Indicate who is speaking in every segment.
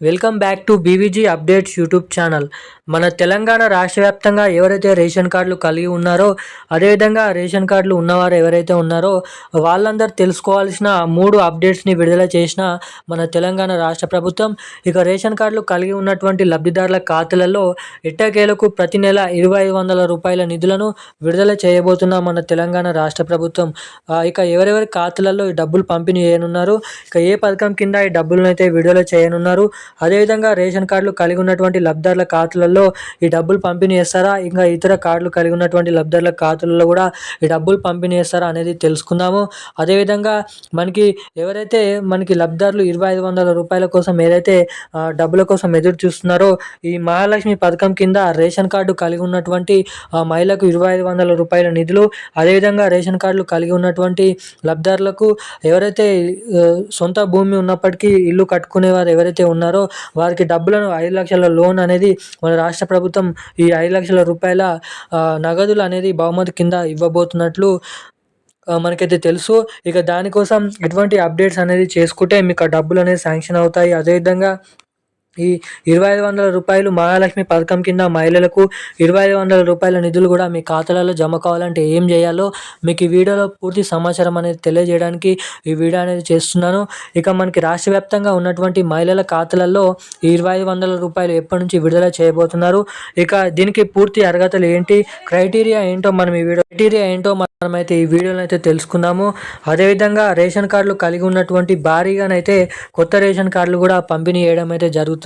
Speaker 1: welcome back to BVG updates YouTube channel. మన తెలంగాణ రాష్ట్ర వ్యాప్తంగా ఎవరైతే రేషన్ కార్డులు కలిగి ఉన్నారో అదేవిధంగా రేషన్ కార్డులు ఉన్నవారు ఎవరైతే ఉన్నారో వాళ్ళందరూ తెలుసుకోవాల్సిన మూడు అప్డేట్స్ని విడుదల చేసిన మన తెలంగాణ రాష్ట్ర ప్రభుత్వం. ఇక రేషన్ కార్డులు కలిగి ఉన్నటువంటి లబ్ధిదారుల ఖాతాలలో ఎట్టకేలకు ప్రతి నెల ఇరవై ఐదు వందల రూపాయల నిధులను విడుదల చేయబోతున్న మన తెలంగాణ రాష్ట్ర ప్రభుత్వం. ఇక ఎవరెవరి ఖాతాలలో ఈ డబ్బులు పంపిణీ చేయనున్నారు? ఇక ఏ పథకం కింద ఈ డబ్బులను అయితే విడుదల చేయనున్నారు? అదేవిధంగా రేషన్ కార్డులు కలిగి ఉన్నటువంటి లబ్ధిదారుల ఖాతాలలో ఈ డబ్బులు పంపిణీ చేస్తారా? ఇంకా ఇతర కార్డులు కలిగి ఉన్నటువంటి లబ్ధిదారుల ఖాతాలలో కూడా ఈ డబ్బులు పంపిణీ చేస్తారా అనేది తెలుసుకుందాము. అదేవిధంగా మనకి ఎవరైతే మనకి లబ్ధిదారులు ఇరవై ఐదు వందల రూపాయల కోసం ఏదైతే డబ్బుల కోసం ఎదురు చూస్తున్నారో ఈ మహాలక్ష్మి పథకం కింద రేషన్ కార్డు కలిగి ఉన్నటువంటి మహిళకు ఇరవై ఐదు వందల రూపాయల నిధులు అదేవిధంగా రేషన్ కార్డులు కలిగి ఉన్నటువంటి లబ్ధిదారులకు ఎవరైతే సొంత భూమి ఉన్నప్పటికీ ఇల్లు కట్టుకునే వారు ఎవరైతే ఉన్నారో వారికి డబ్బులను ఐదు లక్షల లోన్ అనేది మన రాష్ట్ర ప్రభుత్వం ఈ ఐదు లక్షల రూపాయల నగదులు అనేది బహుమతి కింద ఇవ్వబోతున్నట్లు మనకైతే తెలుసు. ఇక దానికోసం ఎటువంటి అప్డేట్స్ అనేది చేసుకుంటే మీకు ఆ డబ్బులు అనేది శాంక్షన్ అవుతాయి. అదేవిధంగా ఈ ఇరవై ఐదు వందల రూపాయలు మహాలక్ష్మి పథకం కింద మహిళలకు ఇరవై ఐదు వందల రూపాయల నిధులు కూడా మీ ఖాతాలలో జమ కావాలంటే ఏం చేయాలో మీకు ఈ వీడియోలో పూర్తి సమాచారం అనేది తెలియజేయడానికి ఈ వీడియో అనేది చేస్తున్నాను. ఇక మనకి రాష్ట్ర వ్యాప్తంగా ఉన్నటువంటి మహిళల ఖాతాలలో ఈ ఇరవై ఐదు వందల రూపాయలు ఎప్పటి నుంచి విడుదల చేయబోతున్నారు? ఇక దీనికి పూర్తి అర్హతలు ఏంటి? క్రైటీరియా ఏంటో మనం ఈ వీడియో క్రైటీరియా ఏంటో మనమైతే ఈ వీడియోలో అయితే తెలుసుకుందాము. అదేవిధంగా రేషన్ కార్డులు కలిగి ఉన్నటువంటి భారీగానైతే కొత్త రేషన్ కార్డులు కూడా పంపిణీ చేయడం అయితే జరుగుతుంది.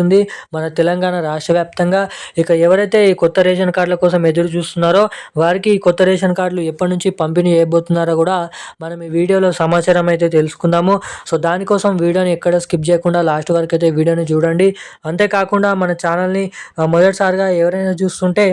Speaker 1: మన తెలంగాణ రాష్ట్ర వ్యాప్తంగా ఇక ఎవరైతే ఈ కొత్త రేషన్ కార్డుల కోసం ఎదురు చూస్తున్నారో వారికి ఈ కొత్త రేషన్ కార్డులు ఎప్పటి నుంచి పంపిణీ చేయబోతున్నారో కూడా మనం ఈ వీడియోలో సమాచారం అయితే తెలుసుకుందాము. సో దానికోసం వీడియోని ఎక్కడ స్కిప్ చేయకుండా లాస్ట్ వరకు అయితే వీడియోని చూడండి. అంతేకాకుండా మన ఛానల్ని మొదటిసారిగా ఎవరైనా చూస్తుంటే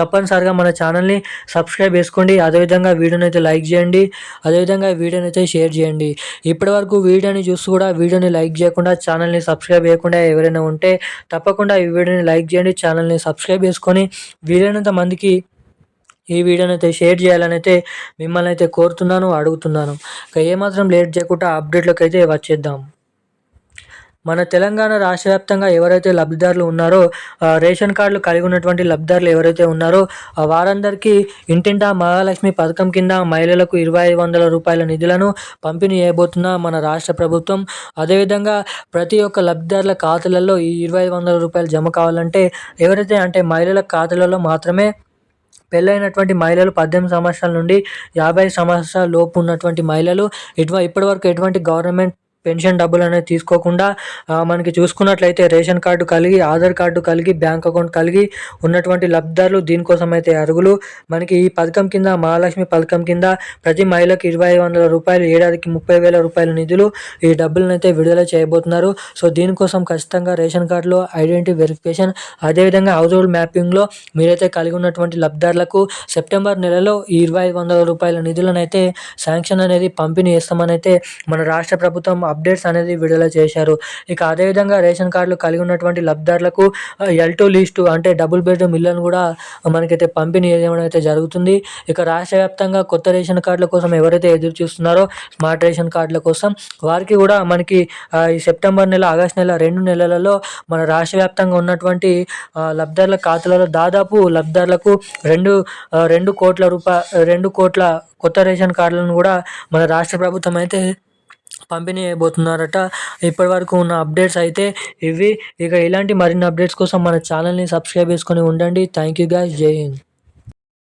Speaker 1: తప్పనిసరిగా మన ఛానల్ని సబ్స్క్రైబ్ చేసుకోండి. అదేవిధంగా వీడియోని అయితే లైక్ చేయండి. అదేవిధంగా వీడియోని అయితే షేర్ చేయండి. ఇప్పటివరకు వీడియోని చూసి కూడా వీడియోని లైక్ చేయకుండా ఛానల్ని సబ్స్క్రైబ్ చేయకుండా ఎవరైనా ఉంటే తప్పకుండా ఈ వీడియోని లైక్ చేయండి. ఛానల్ని సబ్స్క్రైబ్ చేసుకొని వీలైనంత మందికి ఈ వీడియోని అయితే షేర్ చేయాలని అయితే మిమ్మల్ని అయితే కోరుతున్నాను అడుగుతున్నాను. ఇక ఏమాత్రం లేట్ చేయకుండా అప్డేట్లోకి అయితే వచ్చేద్దాం. మన తెలంగాణ రాష్ట్ర వ్యాప్తంగా ఎవరైతే లబ్ధిదారులు ఉన్నారో రేషన్ కార్డులు కలిగి ఉన్నటువంటి లబ్ధిదారులు ఎవరైతే ఉన్నారో వారందరికీ ఇంటింటా మహాలక్ష్మి పథకం కింద మహిళలకు ఇరవై ఐదు వందల రూపాయల నిధులను పంపిణీ చేయబోతున్న మన రాష్ట్ర ప్రభుత్వం. అదేవిధంగా ప్రతి ఒక్క లబ్ధిదారుల ఖాతాలలో ఈ ఇరవై ఐదు వందల రూపాయలు జమ కావాలంటే ఎవరైతే అంటే మహిళల ఖాతాలలో మాత్రమే పెళ్ళైనటువంటి మహిళలు పద్దెనిమిది సంవత్సరాల నుండి యాభై సంవత్సరాల లోపు ఉన్నటువంటి మహిళలు ఇటు ఇప్పటివరకు ఎటువంటి గవర్నమెంట్ పెన్షన్ డబ్బులు అనేది తీసుకోకుండా మనకి చూసుకున్నట్లయితే రేషన్ కార్డు కలిగి ఆధార్ కార్డు కలిగి బ్యాంక్ అకౌంట్ కలిగి ఉన్నటువంటి లబ్ధిదారులు దీనికోసం అయితే అరుగులు మనకి ఈ పథకం కింద మహాలక్ష్మి పథకం కింద ప్రతి మహిళకి ఇరవై వందల రూపాయలు ఏడాదికి ముప్పై వేల రూపాయల నిధులు ఈ డబ్బులను అయితే విడుదల చేయబోతున్నారు. సో దీనికోసం ఖచ్చితంగా రేషన్ కార్డులో ఐడెంటిటీ వెరిఫికేషన్ అదేవిధంగా హౌస్ హోల్డ్ మ్యాపింగ్లో మీరైతే కలిగి ఉన్నటువంటి లబ్ధిదారులకు సెప్టెంబర్ నెలలో ఈ ఇరవై ఐదు వందల రూపాయల నిధులను అయితే శాంక్షన్ అనేది పంపిణీ చేస్తామని అయితే మన రాష్ట్ర ప్రభుత్వం అప్డేట్స్ అనేది విడుదల చేశారు. ఇక అదేవిధంగా రేషన్ కార్డులు కలిగి ఉన్నటువంటి లబ్ధిదారులకు ఎల్ టూ లిస్టు అంటే డబుల్ బెడ్రూమ్ ఇళ్ళను కూడా మనకైతే పంపిణీ చేయడం అయితే జరుగుతుంది. ఇక రాష్ట్ర వ్యాప్తంగా కొత్త రేషన్ కార్డుల కోసం ఎవరైతే ఎదురు చూస్తున్నారో స్మార్ట్ రేషన్ కార్డుల కోసం వారికి కూడా మనకి ఈ సెప్టెంబర్ నెల ఆగస్ట్ నెల రెండు నెలలలో మన రాష్ట్ర వ్యాప్తంగా ఉన్నటువంటి లబ్ధిదారుల ఖాతాలలో దాదాపు లబ్ధిదారులకు రెండు రెండు కోట్ల రూపాయ రెండు కోట్ల కొత్త రేషన్ కార్డులను కూడా మన రాష్ట్ర ప్రభుత్వం అయితే పంపిణీ అయిపోతున్నారట ఇప్పటి వరకు ఉన్న అప్డేట్స్ అయితే ఇవి. ఇక ఇలాంటి మరిన్ని అప్డేట్స్ కోసం మన ఛానల్ని సబ్స్క్రైబ్ చేసుకొని ఉండండి. Thank you guys. Jai Hind.